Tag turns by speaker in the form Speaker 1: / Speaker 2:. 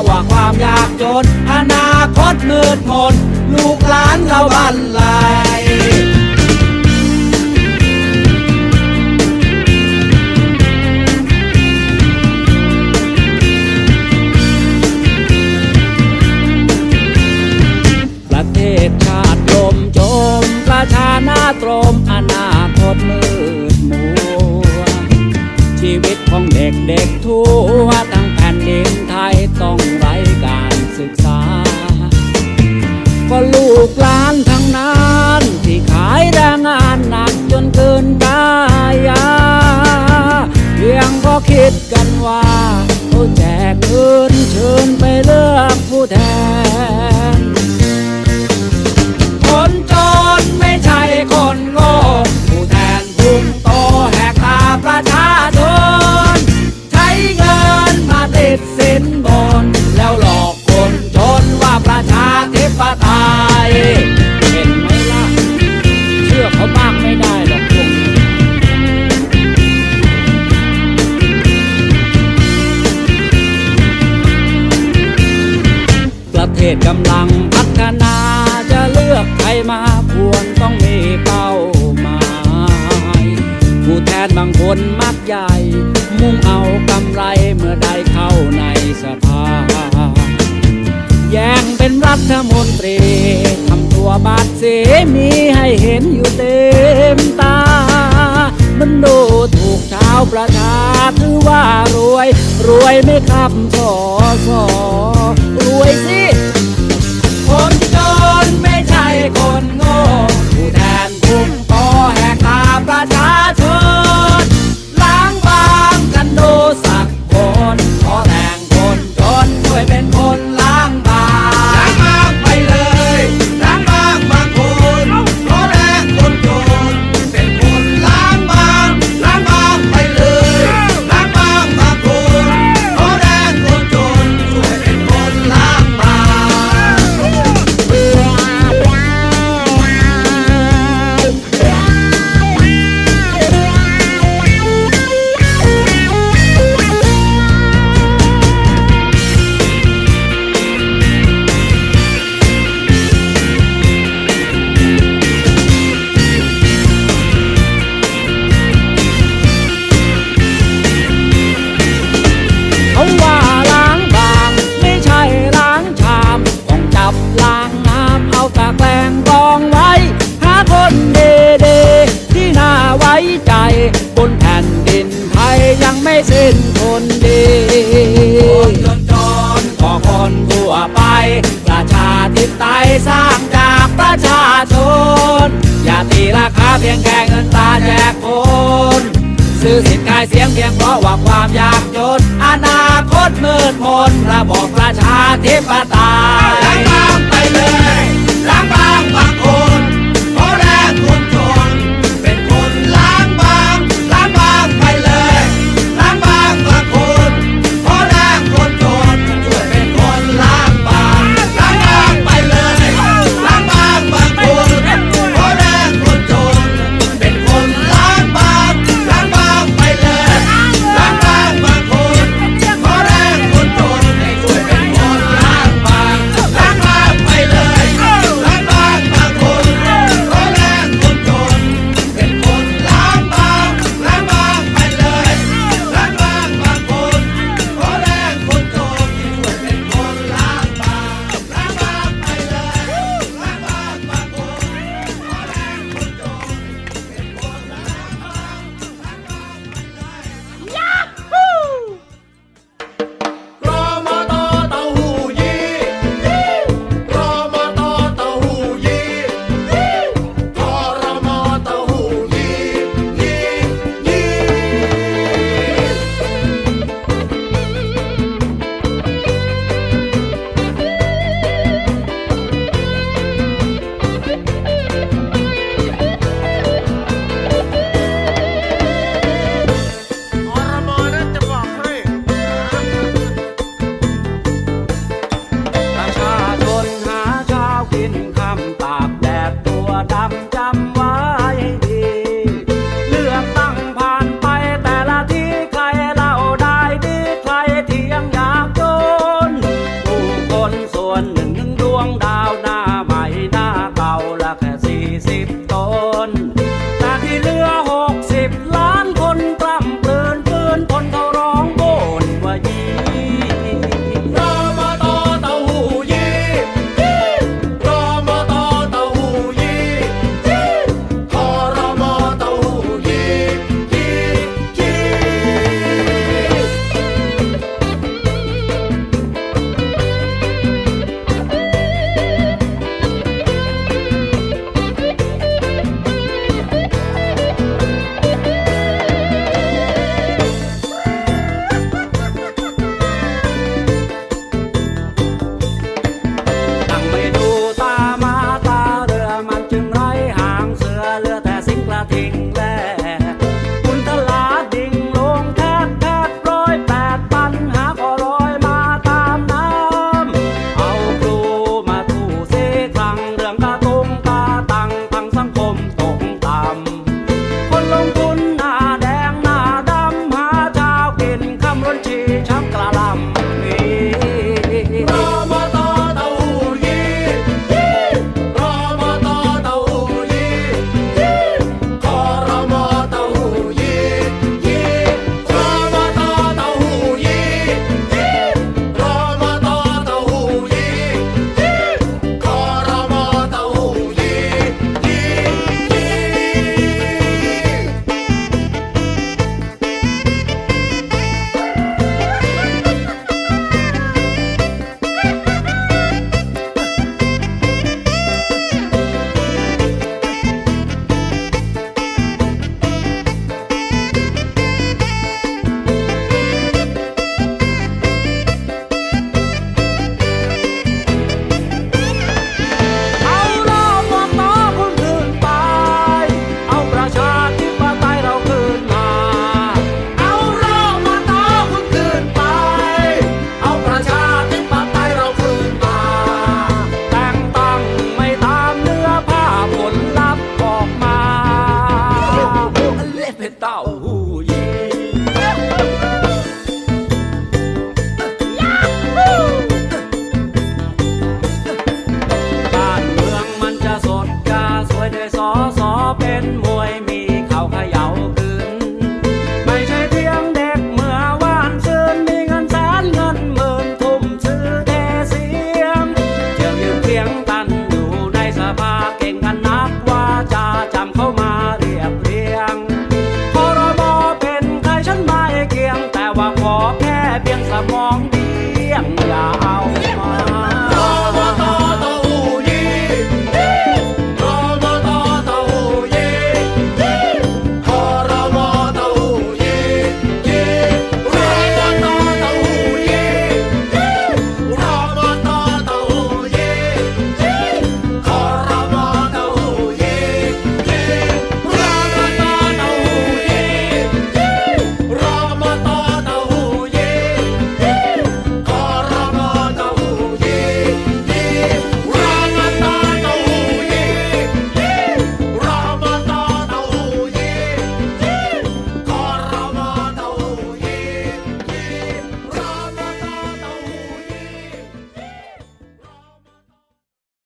Speaker 1: ราะว่าความยากจน อนาคตมืดมน ลูกหลานเราบันไลประเทศชาติลมจม ประชานาตรม อนาคตมืดมัว ชีวิตของเด็กเด็กทั่วายาเพียงก็คิดกันว่าเขาแจกเงินเชิญไปเลือกผู้แทน คนจนไม่ใช่คนโง่ ศกำลังพัฒนาจะเลือกใครมาควรต้องมีเป้าหมายผู้แทนบางคนมักใหญ่ มุ่งเอากำไรเมื่อได้เข้าในสภา แย่งเป็นรัฐมนตรีทำตัวบาดเสมีให้เห็นอยู่เต็มตา มันดูถูกชาวประชาถือว่ารวย รวยไม่ครับสอสอรวยสิ คนโง่ ประชาชน อย่าตีราคาเพียงแค่เงินตาแจกคนซื้อสินขายเสียงเพียงเพราะว่าความยากจน อนาคตมืดมนระบอบประชาธิปไตย
Speaker 2: ล้างบาย
Speaker 1: มอง